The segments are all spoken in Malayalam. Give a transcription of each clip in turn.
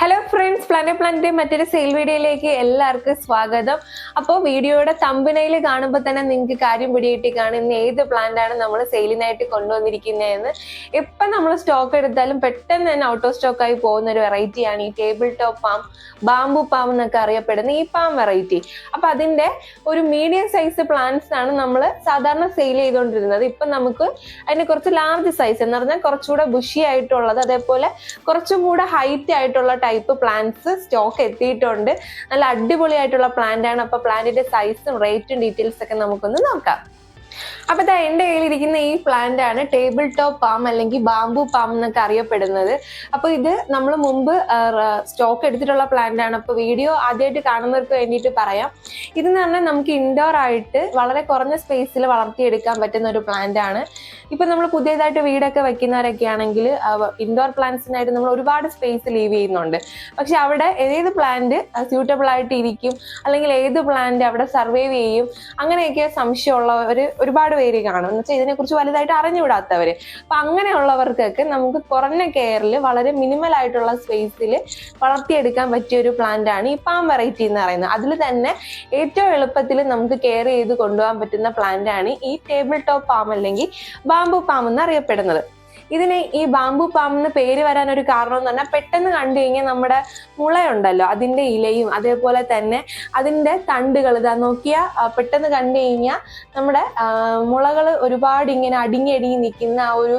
ഹലോ ഫ്രണ്ട്സ് പ്ലാനറ്റ് പ്ലാനറ്റ് മറ്റൊരു സെയിൽ വീഡിയോയിലേക്ക് എല്ലാവർക്കും സ്വാഗതം. അപ്പോൾ വീഡിയോയുടെ തമ്പിനയിൽ കാണുമ്പോൾ തന്നെ നിങ്ങൾക്ക് കാര്യം പിടികിട്ടി കാണും. ഇന്ന് ഏത് പ്ലാന്റാണ് നമ്മൾ സെയിലിനായിട്ട് കൊണ്ടുവന്നിരിക്കുന്നതെന്ന്. എപ്പം നമ്മൾ സ്റ്റോക്ക് എടുത്താലും പെട്ടെന്ന് തന്നെ ഔട്ട് ഓഫ് സ്റ്റോക്കായി പോകുന്ന ഒരു വെറൈറ്റിയാണ് ഈ table top palm bamboo palm എന്നൊക്കെ അറിയപ്പെടുന്ന ഈ പാം വെറൈറ്റി അപ്പം അതിന്റെ ഒരു മീഡിയം സൈസ് പ്ലാന്റ്സ് ആണ് നമ്മൾ സാധാരണ സെയിൽ ചെയ്തുകൊണ്ടിരുന്നത്. ഇപ്പം നമുക്ക് അതിന് കുറച്ച് ലാർജ് സൈസ് എന്ന് പറഞ്ഞാൽ കുറച്ചുകൂടെ ബുഷി ആയിട്ടുള്ളത് അതേപോലെ കുറച്ചും കൂടെ ഹൈറ്റ് ആയിട്ടുള്ള ടൈപ്പ് പ്ലാന്റ്സ് സ്റ്റോക്ക് എത്തിയിട്ടുണ്ട്. നല്ല അടിപൊളിയായിട്ടുള്ള പ്ലാന്റ് ആണ്. അപ്പൊ പ്ലാന്റിന്റെ സൈസും റേറ്റും ഡീറ്റെയിൽസ് ഒക്കെ നമുക്കൊന്ന് നോക്കാം. അപ്പൊ ഇതാ എന്റെ കയ്യിലിരിക്കുന്ന ഈ പ്ലാന്റ് ആണ് ടേബിൾ ടോപ്പ് പാം അല്ലെങ്കിൽ ബാംബു പാം എന്നൊക്കെ അറിയപ്പെടുന്നത്. അപ്പൊ ഇത് നമ്മൾ മുമ്പ് സ്റ്റോക്ക് എടുത്തിട്ടുള്ള പ്ലാന്റ് ആണ്. അപ്പൊ വീഡിയോ ആദ്യമായിട്ട് കാണുന്നവർക്ക് വേണ്ടിയിട്ട് പറയാം. ഇത് എന്ന് പറഞ്ഞാൽ നമുക്ക് ഇൻഡോർ ആയിട്ട് വളരെ കുറഞ്ഞ സ്പേസിൽ വളർത്തിയെടുക്കാൻ പറ്റുന്ന ഒരു പ്ലാന്റ് ആണ്. ഇപ്പൊ നമ്മൾ പുതിയതായിട്ട് വീടൊക്കെ വെക്കുന്നവരൊക്കെ ആണെങ്കിൽ ഇൻഡോർ പ്ലാന്റ്സിനായിട്ട് നമ്മൾ ഒരുപാട് സ്പേസ് ലീവ് ചെയ്യുന്നുണ്ട്. പക്ഷെ അവിടെ ഏത് പ്ലാന്റ് സ്യൂട്ടബിൾ ആയിട്ട് ഇരിക്കും അല്ലെങ്കിൽ ഏത് പ്ലാന്റ് അവിടെ സർവൈവ് ചെയ്യും അങ്ങനെയൊക്കെ സംശയമുള്ളവർ ഒരുപാട് പേര് കാണും. എന്ന് വെച്ചാൽ ഇതിനെക്കുറിച്ച് വലുതായിട്ട് അറിഞ്ഞുവിടാത്തവര് അപ്പൊ അങ്ങനെയുള്ളവർക്കൊക്കെ നമുക്ക് കുറഞ്ഞ കെയറിൽ വളരെ മിനിമൽ ആയിട്ടുള്ള സ്പേസിൽ വളർത്തിയെടുക്കാൻ പറ്റിയ ഒരു പ്ലാന്റ് ആണ് ഈ പാം വെറൈറ്റി എന്ന് പറയുന്നത്. അതിൽ തന്നെ ഏറ്റവും എളുപ്പത്തിൽ നമുക്ക് കെയർ ചെയ്ത് കൊണ്ടുപോകാൻ പറ്റുന്ന പ്ലാന്റ് ആണ് ഈ ടേബിൾ ടോപ്പ് പാം അല്ലെങ്കിൽ ബാമ്പു പാം എന്ന് അറിയപ്പെടുന്നത് ഇതിന് ഈ ബാമ്പു പാം എന്ന് പേര് വരാൻ ഒരു കാരണം എന്ന് പറഞ്ഞാൽ പെട്ടെന്ന് കണ്ടു കഴിഞ്ഞാൽ നമ്മുടെ മുളയുണ്ടല്ലോ അതിന്റെ ഇലയും അതേപോലെ തന്നെ അതിന്റെ തണ്ടുകൾ. ഇതാ നോക്കിയാൽ പെട്ടെന്ന് കണ്ടു കഴിഞ്ഞാൽ നമ്മുടെ മുളകൾ ഒരുപാട് ഇങ്ങനെ അടിങ്ങി അടിങ്ങി നിൽക്കുന്ന ആ ഒരു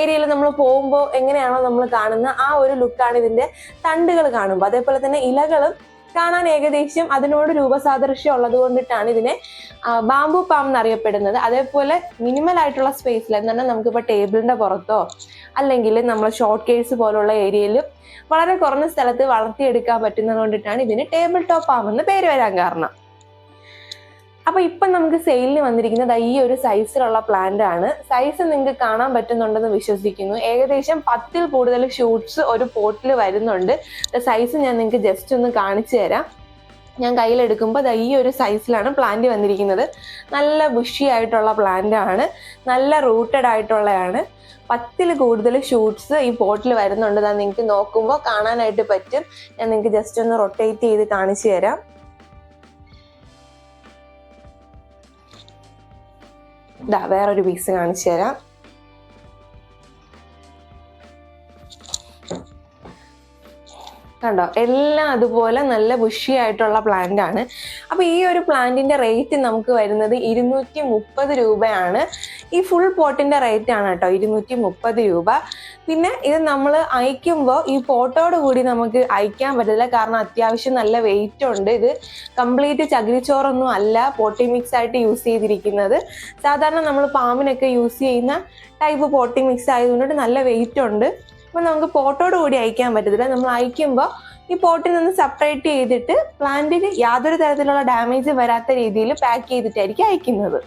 ഏരിയയിൽ നമ്മൾ പോകുമ്പോൾ എങ്ങനെയാണോ നമ്മൾ കാണുന്ന ആ ഒരു ലുക്കാണ് ഇതിന്റെ തണ്ടുകൾ കാണുമ്പോൾ. അതേപോലെ തന്നെ ഇലകളും കാണാൻ ഏകദേശം അതിനോട് രൂപസാദൃശ്യം ഉള്ളത് കൊണ്ടിട്ടാണ് ഇതിനെ ബാംബു പാം എന്നറിയപ്പെടുന്നത്. അതേപോലെ മിനിമൽ ആയിട്ടുള്ള സ്പേസിൽ എന്താണ് നമുക്കിപ്പോൾ ടേബിളിന്റെ പുറത്തോ അല്ലെങ്കിൽ നമ്മൾ ഷോർട്ട് കേസ് പോലുള്ള ഏരിയയിൽ വളരെ കുറഞ്ഞ സ്ഥലത്ത് വളർത്തിയെടുക്കാൻ പറ്റുന്നത് കൊണ്ടിട്ടാണ് ഇതിന് ടേബിൾ ടോപ്പ് പാം എന്ന് പേര് വരാൻ കാരണം. അപ്പൊ ഇപ്പം നമുക്ക് സെയിലിന് വന്നിരിക്കുന്നത് ഈ ഒരു സൈസിലുള്ള പ്ലാന്റ് ആണ്. സൈസ് നിങ്ങൾക്ക് കാണാൻ പറ്റുന്നുണ്ടെന്ന് വിശ്വസിക്കുന്നു. ഏകദേശം പത്തിൽ കൂടുതൽ ഷൂട്ട്സ് ഒരു പോട്ടിൽ വരുന്നുണ്ട്. സൈസ് ഞാൻ നിങ്ങൾക്ക് ജസ്റ്റ് ഒന്ന് കാണിച്ചു തരാം. ഞാൻ കയ്യിലെടുക്കുമ്പോൾ അത് ഈ ഒരു സൈസിലാണ് പ്ലാന്റ് വന്നിരിക്കുന്നത്. നല്ല ബുഷി ആയിട്ടുള്ള പ്ലാന്റ് ആണ്. നല്ല റൂട്ടഡ് ആയിട്ടുള്ളതാണ് പത്തിൽ കൂടുതൽ ഷൂട്ട്സ് ഈ പോട്ടിൽ വരുന്നുണ്ട്. നിങ്ങൾക്ക് നോക്കുമ്പോൾ കാണാനായിട്ട് പറ്റും. ഞാൻ നിങ്ങൾക്ക് ജസ്റ്റ് ഒന്ന് റൊട്ടേറ്റ് ചെയ്ത് കാണിച്ചു തരാം. ഇതാ വേറൊരു പീസ് കാണിച്ചു തരാം. കണ്ടോ? എല്ലാം അതുപോലെ നല്ല ബുഷി ആയിട്ടുള്ള പ്ലാന്റ് ആണ്. അപ്പൊ ഈ ഒരു പ്ലാന്റിന്റെ റേറ്റ് നമുക്ക് വരുന്നത് ഇരുന്നൂറ്റി മുപ്പത് രൂപയാണ്. ഈ ഫുൾ പോട്ടിന്റെ റേറ്റ് ആണ് കേട്ടോ ഇരുന്നൂറ്റി മുപ്പത് രൂപ. പിന്നെ ഇത് നമ്മൾ അയക്കുമ്പോൾ ഈ പോട്ടോട് കൂടി നമുക്ക് അയക്കാൻ പറ്റില്ല കാരണം അത്യാവശ്യം നല്ല വെയിറ്റ് ഉണ്ട്. ഇത് കംപ്ലീറ്റ് ചകിരിച്ചോറൊന്നും അല്ല പോട്ടി മിക്സ് ആയിട്ട് യൂസ് ചെയ്തിരിക്കുന്നത്. സാധാരണ നമ്മൾ പാമ്പിനൊക്കെ യൂസ് ചെയ്യുന്ന ടൈപ്പ് പോട്ടി മിക്സ് ആയതുകൊണ്ട് നല്ല വെയിറ്റ് ഉണ്ട്. അപ്പം നമുക്ക് പോട്ടോട് കൂടി അയക്കാൻ പറ്റത്തില്ല. നമ്മൾ അയക്കുമ്പോൾ ഈ പോട്ടിൽ നിന്ന് സെപ്പറേറ്റ് ചെയ്തിട്ട് പ്ലാന്റിന് യാതൊരു തരത്തിലുള്ള ഡാമേജ് വരാത്ത രീതിയിൽ പാക്ക് ചെയ്തിട്ടായിരിക്കും അയക്കുന്നത്.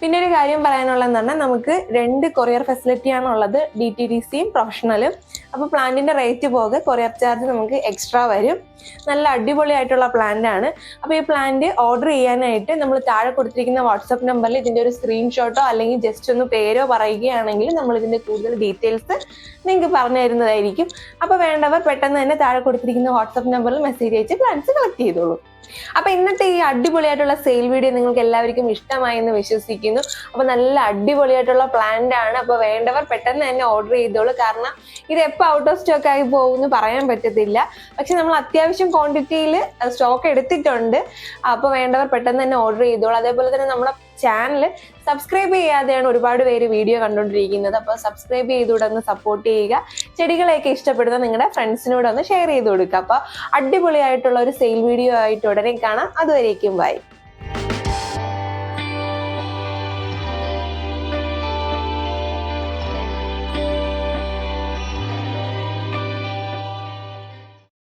പിന്നെ ഒരു കാര്യം പറയാനുള്ളതെന്ന് പറഞ്ഞാൽ നമുക്ക് രണ്ട് കൊറിയർ ഫെസിലിറ്റിയാണുള്ളത് ഡി ടി ഡി സിയും പ്രൊഫഷണലും അപ്പോൾ പ്ലാന്റിന്റെ റേറ്റ് പോകെ കൊറിയർ ചാർജ് നമുക്ക് എക്സ്ട്രാ വരും. നല്ല അടിപൊളിയായിട്ടുള്ള പ്ലാന്റ് ആണ്. അപ്പോൾ ഈ പ്ലാന്റ് ഓർഡർ ചെയ്യാനായിട്ട് നമ്മൾ താഴെ കൊടുത്തിരിക്കുന്ന വാട്സപ്പ് നമ്പറിൽ ഇതിന്റെ ഒരു സ്ക്രീൻഷോട്ടോ അല്ലെങ്കിൽ ജസ്റ്റ് ഒന്ന് പേരോ പറയുകയാണെങ്കിൽ നമ്മൾ ഇതിന്റെ കൂടുതൽ ഡീറ്റെയിൽസ് നിങ്ങൾക്ക് പറഞ്ഞു തരുന്നതായിരിക്കും. അപ്പോൾ വേണ്ടവർ പെട്ടെന്ന് തന്നെ താഴെ കൊടുത്തിരിക്കുന്ന വാട്സപ്പ് നമ്പറിൽ മെസ്സേജ് അയച്ച് പ്ലാന്റ്സ് കളക്ട് ചെയ്തോളൂ. അപ്പൊ ഇന്നത്തെ ഈ അടിപൊളിയായിട്ടുള്ള സെയിൽ വീഡിയോ നിങ്ങൾക്ക് എല്ലാവർക്കും ഇഷ്ടമായി എന്ന് വിശ്വസിക്കുന്നു. അപ്പൊ നല്ല അടിപൊളിയായിട്ടുള്ള പ്ലാന്റ് ആണ്. അപ്പൊ വേണ്ടവർ പെട്ടെന്ന് തന്നെ ഓർഡർ ചെയ്തോളൂ. കാരണം ഇത് എപ്പോൾ ഔട്ട് ഓഫ് സ്റ്റോക്ക് ആയി പോകുമെന്ന് പറയാൻ പറ്റത്തില്ല. പക്ഷെ നമ്മൾ അത്യാവശ്യം ക്വാണ്ടിറ്റിയിൽ സ്റ്റോക്ക് എടുത്തിട്ടുണ്ട്. അപ്പൊ വേണ്ടവർ പെട്ടെന്ന് തന്നെ ഓർഡർ ചെയ്തോളൂ. അതേപോലെ തന്നെ നമ്മുടെ ചാനൽ സബ്സ്ക്രൈബ് ചെയ്യാതെയാണ് ഒരുപാട് പേര് വീഡിയോ കണ്ടുകൊണ്ടിരിക്കുന്നത്. അപ്പോൾ സബ്സ്ക്രൈബ് ചെയ്തുകൂടെ ഒന്ന് സപ്പോർട്ട് ചെയ്യുക. ചെടികളെയൊക്കെ ഇഷ്ടപ്പെടുന്ന നിങ്ങളുടെ ഫ്രണ്ട്സിനോട് ഒന്ന് ഷെയർ ചെയ്ത് കൊടുക്കുക. അപ്പോൾ അടിപൊളിയായിട്ടുള്ള ഒരു സെയിൽ വീഡിയോ ആയിട്ട് ഉടനെ കാണാം. അതുവരേക്കും ബൈ